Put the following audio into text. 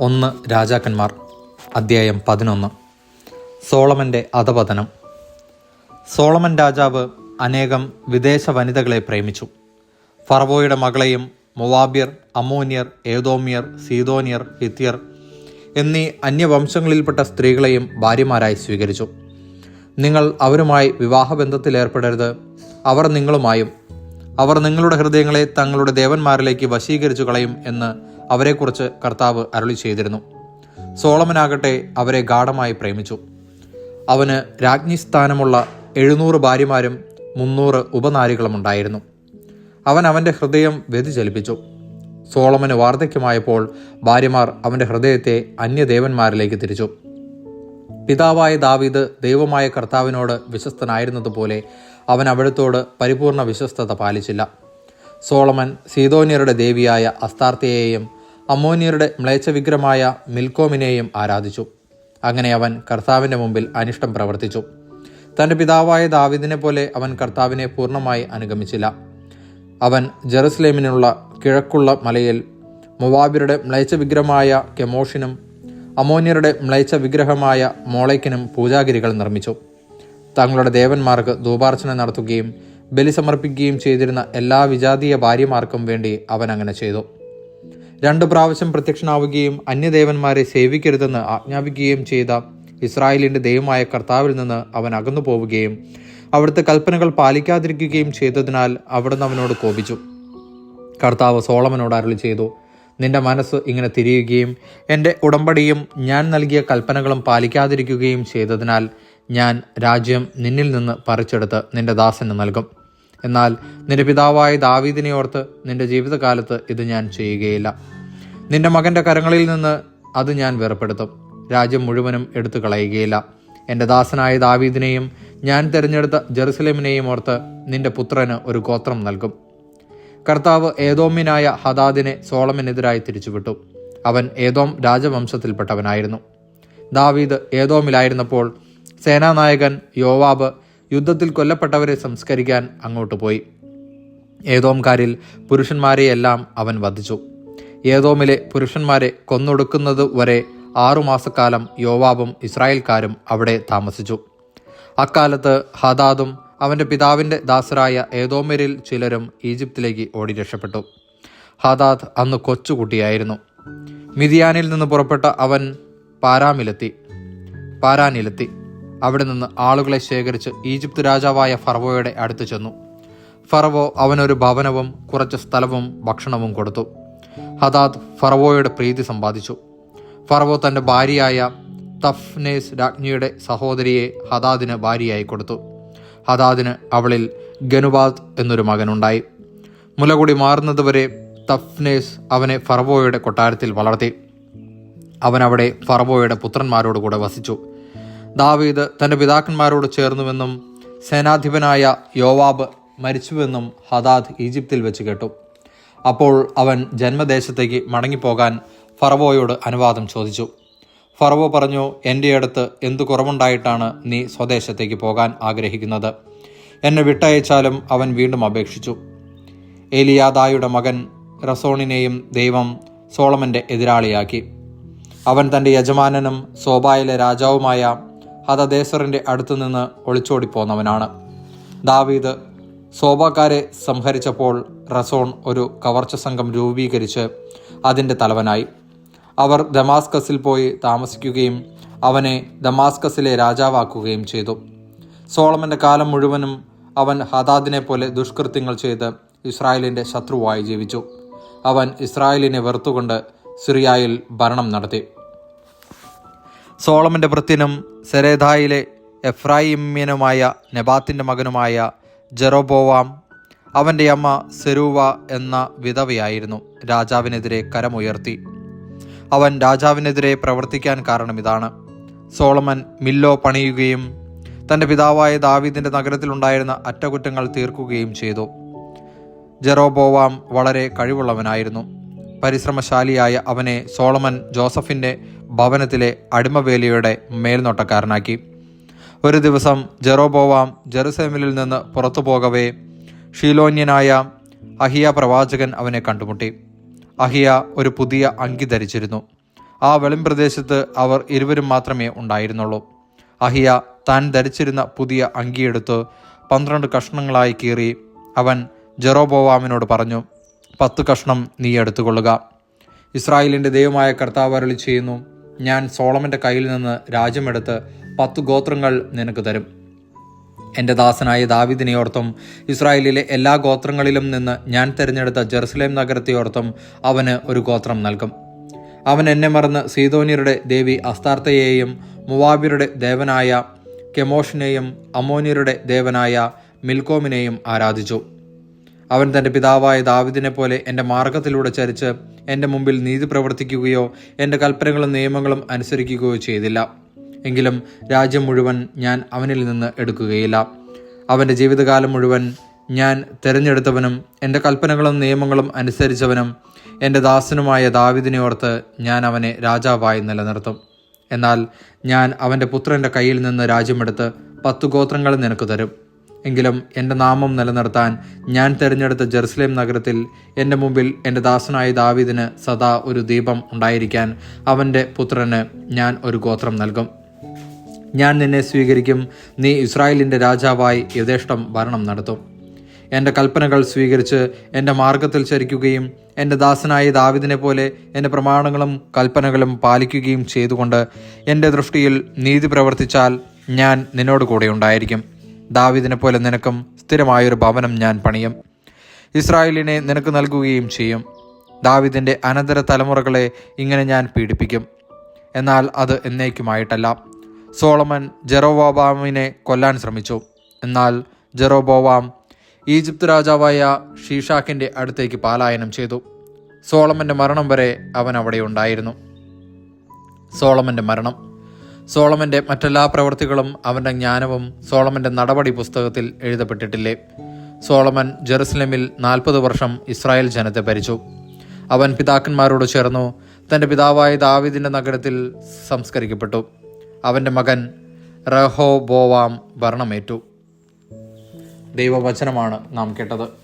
ഒന്ന് രാജാക്കന്മാർ അദ്ധ്യായം പതിനൊന്ന്. സോളമന്റെ അധപതനം. സോളമൻ രാജാവ് അനേകം വിദേശ വനിതകളെ പ്രേമിച്ചു. ഫറവോയുടെ മകളെയും മൊവാബ്യർ അമോനിയർ ഏതോമിയർ സീതോനിയർ ഹിത്യർ എന്നീ അന്യവംശങ്ങളിൽപ്പെട്ട സ്ത്രീകളെയും ഭാര്യമാരായി സ്വീകരിച്ചു. നിങ്ങൾ അവരുമായി വിവാഹബന്ധത്തിലേർപ്പെടരുത്. അവർ നിങ്ങളുമായും അവർ നിങ്ങളുടെ ഹൃദയങ്ങളെ തങ്ങളുടെ ദേവന്മാരിലേക്ക് വശീകരിച്ചു കളയും എന്ന് അവരെക്കുറിച്ച് കർത്താവ് അരുളി ചെയ്തിരുന്നു. സോളമനാകട്ടെ അവരെ ഗാഠമായി പ്രേമിച്ചു. അവന് രാജ്ഞിസ്ഥാനമുള്ള എഴുന്നൂറ് ഭാര്യമാരും മുന്നൂറ് ഉപനാരികളും ഉണ്ടായിരുന്നു. അവൻ അവന്റെ ഹൃദയം വ്യതിചലിപ്പിച്ചു. സോളമന് വാർദ്ധക്യമായപ്പോൾ ഭാര്യമാർ അവന്റെ ഹൃദയത്തെ അന്യദേവന്മാരിലേക്ക് തിരിച്ചു. പിതാവായ ദാവീദ് ദൈവമായ കർത്താവിനോട് വിശ്വസ്തനായിരുന്നതുപോലെ അവൻ അവിടുത്തോട് പരിപൂർണ വിശ്വസ്തത പാലിച്ചില്ല. സോളമൻ സീതോന്യരുടെ ദേവിയായ അസ്താർത്തയെയും അമോനിയരുടെ മ്ലേച്ഛ വിഗ്രഹമായ മിൽക്കോമിനെയും ആരാധിച്ചു. അങ്ങനെ അവൻ കർത്താവിന്റെ മുമ്പിൽ അനിഷ്ടം പ്രവർത്തിച്ചു. തന്റെ പിതാവായ ദാവിദിനെ പോലെ അവൻ കർത്താവിനെ പൂർണമായി അനുഗമിച്ചില്ല. അവൻ ജെറുസലേമിനുള്ള കിഴക്കുള്ള മലയിൽ മുവാബിരുടെ മ്ലേച്ഛ വിഗ്രഹമായ കെമോഷിനും അമോന്യരുടെ മ്ലേച്ഛ വിഗ്രഹമായ മോളയ്ക്കിനും പൂജാഗിരികൾ നിർമ്മിച്ചു. തങ്ങളുടെ ദേവന്മാർക്ക് ധൂപാർച്ചന നടത്തുകയും ബലി സമർപ്പിക്കുകയും ചെയ്തിരുന്ന എല്ലാ വിജാതീയ ഭാര്യമാർക്കും വേണ്ടി അവൻ അങ്ങനെ ചെയ്തു. രണ്ടു പ്രാവശ്യം പ്രത്യക്ഷനാവുകയും അന്യദേവന്മാരെ സേവിക്കരുതെന്ന് ആജ്ഞാപിക്കുകയും ചെയ്ത ഇസ്രായേലിന്റെ ദൈവമായ കർത്താവിൽ നിന്ന് അവൻ അകന്നു പോവുകയും അവിടുത്തെ കൽപ്പനകൾ പാലിക്കാതിരിക്കുകയും ചെയ്തതിനാൽ അവിടുന്ന് അവനോട് കോപിച്ചു. കർത്താവ് സോളമനോട് അരുളി ചെയ്തു നിന്റെ മനസ്സ് ഇങ്ങനെ തിരിയുകയും എന്റെ ഉടമ്പടിയും ഞാൻ നൽകിയ കൽപ്പനകളും പാലിക്കാതിരിക്കുകയും ചെയ്തതിനാൽ ഞാൻ രാജ്യം നിന്നിൽ നിന്ന് പറിച്ചെടുത്ത് നിന്റെ ദാസന് നൽകും. എന്നാൽ നിന്റെ പിതാവായ ദാവീദിനെ ഓർത്ത് നിന്റെ ജീവിതകാലത്ത് ഇത് ഞാൻ ചെയ്യുകയില്ല. നിന്റെ മകന്റെ കരങ്ങളിൽ നിന്ന് അത് ഞാൻ വേർപ്പെടുത്തും. രാജ്യം മുഴുവനും എടുത്തു കളയുകയില്ല എന്റെ ദാസനായ ദാവീദിനെയും ഞാൻ തിരഞ്ഞെടുത്ത ജെറുസലേമിനെയും ഓർത്ത് നിന്റെ പുത്രന് ഒരു ഗോത്രം നൽകും. കർത്താവ് ഏതോമ്യനായ ഹദാദിനെ സോളമനെതിരായി തിരിച്ചുവിട്ടു. അവൻ ഏതോം രാജവംശത്തിൽപ്പെട്ടവനായിരുന്നു. ദാവീദ് ഏതോമിലായിരുന്നപ്പോൾ സേനാനായകൻ യോവാബ് യുദ്ധത്തിൽ കൊല്ലപ്പെട്ടവരെ സംസ്കരിക്കാൻ അങ്ങോട്ട് പോയി. ഏതോംകാരിൽ പുരുഷന്മാരെയെല്ലാം അവൻ വധിച്ചു. ഏതോമിലെ പുരുഷന്മാരെ കൊന്നൊടുക്കുന്നത് വരെ ആറുമാസക്കാലം യോവാബും ഇസ്രായേൽക്കാരും അവിടെ താമസിച്ചു. അക്കാലത്ത് ഹദാദും അവന്റെ പിതാവിന്റെ ദാസരായ ഏതോമരിൽ ചിലരും ഈജിപ്തിലേക്ക് ഓടി രക്ഷപ്പെട്ടു. ഹദാദ് അന്ന് കൊച്ചുകുട്ടിയായിരുന്നു. മിതിയാനിൽ നിന്ന് പുറപ്പെട്ട അവൻ പാരാമിലെത്തി. പാരാനിലെത്തി. അവിടെ നിന്ന് ആളുകളെ ശേഖരിച്ച് ഈജിപ്ത് രാജാവായ ഫറവോയുടെ അടുത്ത് ചെന്നു. ഫറവോ അവനൊരു ഭവനവും കുറച്ച് സ്ഥലവും ഭക്ഷണവും കൊടുത്തു. ഹദാദ് ഫറവോയുടെ പ്രീതി സമ്പാദിച്ചു. ഫറവോ തന്റെ ഭാര്യയായ തഫ്നേസ് രാജ്ഞിയുടെ സഹോദരിയെ ഹദാദിന് ഭാര്യയായി കൊടുത്തു. ഹദാദിന് അവളിൽ ഗനുബാദ് എന്നൊരു മകനുണ്ടായി. മുലകുടി മാറുന്നതുവരെ തഫ്നേസ് അവനെ ഫറവോയുടെ കൊട്ടാരത്തിൽ വളർത്തി. അവൻ അവിടെ ഫറവോയുടെ പുത്രന്മാരോടുകൂടെ വസിച്ചു. ദാവീദ് തന്റെ പിതാക്കന്മാരോട് ചേർന്നുവെന്നും സേനാധിപനായ യോവാബ് മരിച്ചുവെന്നും ഹദാദ് ഈജിപ്തിൽ വെച്ച് കേട്ടു. അപ്പോൾ അവൻ ജന്മദേശത്തേക്ക് മടങ്ങിപ്പോകാൻ ഫറവോയോട് അനുവാദം ചോദിച്ചു. ഫറവോ പറഞ്ഞു എന്റെ അടുത്ത് എന്തു കുറവുണ്ടായിട്ടാണ് നീ സ്വദേശത്തേക്ക് പോകാൻ ആഗ്രഹിക്കുന്നത്? എന്നെ വിട്ടയച്ചാലും അവൻ വീണ്ടും അപേക്ഷിച്ചു. ഏലിയാദായുടെ മകൻ റസോണിനെയും ദൈവം സോളമന്റെ എതിരാളിയാക്കി. അവൻ തന്റെ യജമാനനും സോബായിലെ രാജാവുമായ ഹതദേസറിന്റെ അടുത്തുനിന്ന് ഒളിച്ചോടിപ്പോന്നവനാണ്. ദാവീദ് സോഭാക്കാരെ സംഹരിച്ചപ്പോൾ റസോൺ ഒരു കവർച്ച സംഘം രൂപീകരിച്ച് അതിന്റെ തലവനായി. അവർ ദമാസ്കസിൽ പോയി താമസിക്കുകയും അവനെ ദമാസ്കസിലെ രാജാവാക്കുകയും ചെയ്തു. സോളമന്റെ കാലം മുഴുവനും അവൻ ഹദാദിനെ പോലെ ദുഷ്കൃത്യങ്ങൾ ചെയ്ത് ഇസ്രായേലിന്റെ ശത്രുവായി ജീവിച്ചു. അവൻ ഇസ്രായേലിനെ വെറുത്തുകൊണ്ട് സിറിയായിൽ ഭരണം നടത്തി. സോളമന്റെ ഭൃത്യനും സെരേധായിലെ എഫ്രായിമ്യനുമായ നെബാത്തിന്റെ മകനുമായ ജെറോബോവാം അവന്റെ അമ്മ സെരൂവ എന്ന വിധവയായിരുന്നു. രാജാവിനെതിരെ കരമുയർത്തി. അവൻ രാജാവിനെതിരെ പ്രവർത്തിക്കാൻ കാരണം ഇതാണ്. സോളമൻ മില്ലോ പണിയുകയും തന്റെ പിതാവായ ദാവീദിന്റെ നഗരത്തിലുണ്ടായിരുന്ന അറ്റകുറ്റങ്ങൾ തീർക്കുകയും ചെയ്തു. ജെറോബോവാം വളരെ കഴിവുള്ളവനായിരുന്നു. പരിശ്രമശാലിയായ അവനെ സോളമൻ ജോസഫിന്റെ ഭവനത്തിലെ അടിമവേലിയുടെ മേൽനോട്ടക്കാരനാക്കി. ഒരു ദിവസം ജെറോബോവാം ജെറുസലേമിൽ നിന്ന് പുറത്തു പോകവേ ഷീലോന്യനായ അഹിയ പ്രവാചകൻ അവനെ കണ്ടുമുട്ടി. അഹിയ ഒരു പുതിയ അങ്കി ധരിച്ചിരുന്നു. ആ വെളിംപ്രദേശത്ത് അവർ ഇരുവരും മാത്രമേ ഉണ്ടായിരുന്നുള്ളൂ. അഹിയ താൻ ധരിച്ചിരുന്ന പുതിയ അങ്കിയെടുത്ത് പന്ത്രണ്ട് കഷ്ണങ്ങളായി കീറി അവൻ ജെറോബോവാമിനോട് പറഞ്ഞു പത്ത് കഷ്ണം നീ എടുത്തുകൊള്ളുക. ഇസ്രായേലിന്റെ ദൈവമായ കർത്താവ് അരളി ചെയ്യുന്നു ഞാൻ സോളമന്റെ കയ്യിൽ നിന്ന് രാജ്യമെടുത്ത് പത്ത് ഗോത്രങ്ങൾ നിനക്ക് തരും. എന്റെ ദാസനായ ദാവിദിനെയോർത്തും ഇസ്രായേലിലെ എല്ലാ ഗോത്രങ്ങളിലും നിന്ന് ഞാൻ തിരഞ്ഞെടുത്ത ജെറുസലേം നഗരത്തെയോർത്തും അവന് ഒരു ഗോത്രം നൽകും. അവൻ എന്നെ മറന്ന് സീതോന്യരുടെ ദേവി അസ്താർത്തയെയും മുവാബിരുടെ ദേവനായ കെമോഷിനെയും അമോനിയരുടെ ദേവനായ മിൽക്കോമിനെയും ആരാധിച്ചു. അവൻ തന്റെ പിതാവായ ദാവിദിനെ പോലെ എന്റെ മാർഗത്തിലൂടെ ചരിച്ച് എന്റെ മുമ്പിൽ നീതി പ്രവർത്തിക്കുകയോ എന്റെ കൽപ്പനകളും നിയമങ്ങളും അനുസരിക്കുകയോ ചെയ്തില്ല. എങ്കിലും രാജ്യം മുഴുവൻ ഞാൻ അവനിൽ നിന്ന് എടുക്കുകയില്ല. അവന്റെ ജീവിതകാലം മുഴുവൻ ഞാൻ തിരഞ്ഞെടുത്തവനും എന്റെ കൽപ്പനകളും നിയമങ്ങളും അനുസരിച്ചവനും എന്റെ ദാസനുമായ ദാവിദിനെ ഓർത്ത് ഞാൻ അവനെ രാജാവായി നിലനിർത്തും. എന്നാൽ ഞാൻ അവന്റെ പുത്രന്റെ കയ്യിൽ നിന്ന് രാജ്യമെടുത്ത് പത്തു ഗോത്രങ്ങൾ നിനക്ക് തരും. എങ്കിലും എന്റെ നാമം നിലനിർത്താൻ ഞാൻ തിരഞ്ഞെടുത്ത ജെറുസലേം നഗരത്തിൽ എന്റെ മുമ്പിൽ എന്റെ ദാസനായ ദാവീദിന് സദാ ഒരു ദീപം ഉണ്ടായിരിക്കാൻ അവന്റെ പുത്രന് ഞാൻ ഒരു ഗോത്രം നൽകും. ഞാൻ നിന്നെ സ്വീകരിക്കും. നീ ഇസ്രായേലിന്റെ രാജാവായി യഥേഷ്ടം ഭരണം നടത്തും. എന്റെ കൽപ്പനകൾ സ്വീകരിച്ച് എന്റെ മാർഗത്തിൽ ചരിക്കുകയും എന്റെ ദാസനായ ദാവിദിനെ പോലെ എന്റെ പ്രമാണങ്ങളും കൽപ്പനകളും പാലിക്കുകയും ചെയ്തുകൊണ്ട് എന്റെ ദൃഷ്ടിയിൽ നീതി പ്രവർത്തിച്ചാൽ ഞാൻ നിന്നോട് കൂടെ ഉണ്ടായിരിക്കും. ദാവിദിനെ പോലെ നിനക്കും സ്ഥിരമായൊരു ഭവനം ഞാൻ പണിയും. ഇസ്രായേലിനെ നിനക്ക് നൽകുകയും ചെയ്യും. ദാവിദിന്റെ അനന്തര തലമുറകളെ ഇങ്ങനെ ഞാൻ പീഡിപ്പിക്കും. എന്നാൽ അത് എന്നേക്കുമായിട്ടല്ല. സോളമൻ ജെറോബോബാമിനെ കൊല്ലാൻ ശ്രമിച്ചു. എന്നാൽ ജെറോബോവാം ഈജിപ്ത് രാജാവായ ഷീഷാക്കിന്റെ അടുത്തേക്ക് പാലായനം ചെയ്തു. സോളമന്റെ മരണം വരെ അവൻ അവിടെ ഉണ്ടായിരുന്നു. സോളമന്റെ മരണം. സോളമന്റെ മറ്റെല്ലാ പ്രവൃത്തികളും അവന്റെ ജ്ഞാനവും സോളമന്റെ നടപടി പുസ്തകത്തിൽ എഴുതപ്പെട്ടിട്ടില്ലേ? സോളമൻ ജെറുസലമിൽ നാൽപ്പത് വർഷം ഇസ്രായേൽ ജനത്തെ ഭരിച്ചു. അവൻ പിതാക്കന്മാരോട് ചേർന്നു തന്റെ പിതാവായ ദാവിദിന്റെ നഗരത്തിൽ സംസ്കരിക്കപ്പെട്ടു. അവന്റെ മകൻ റഹോ ബോവാം ഭരണമേറ്റു. ദൈവവചനമാണ് നാം കേട്ടത്.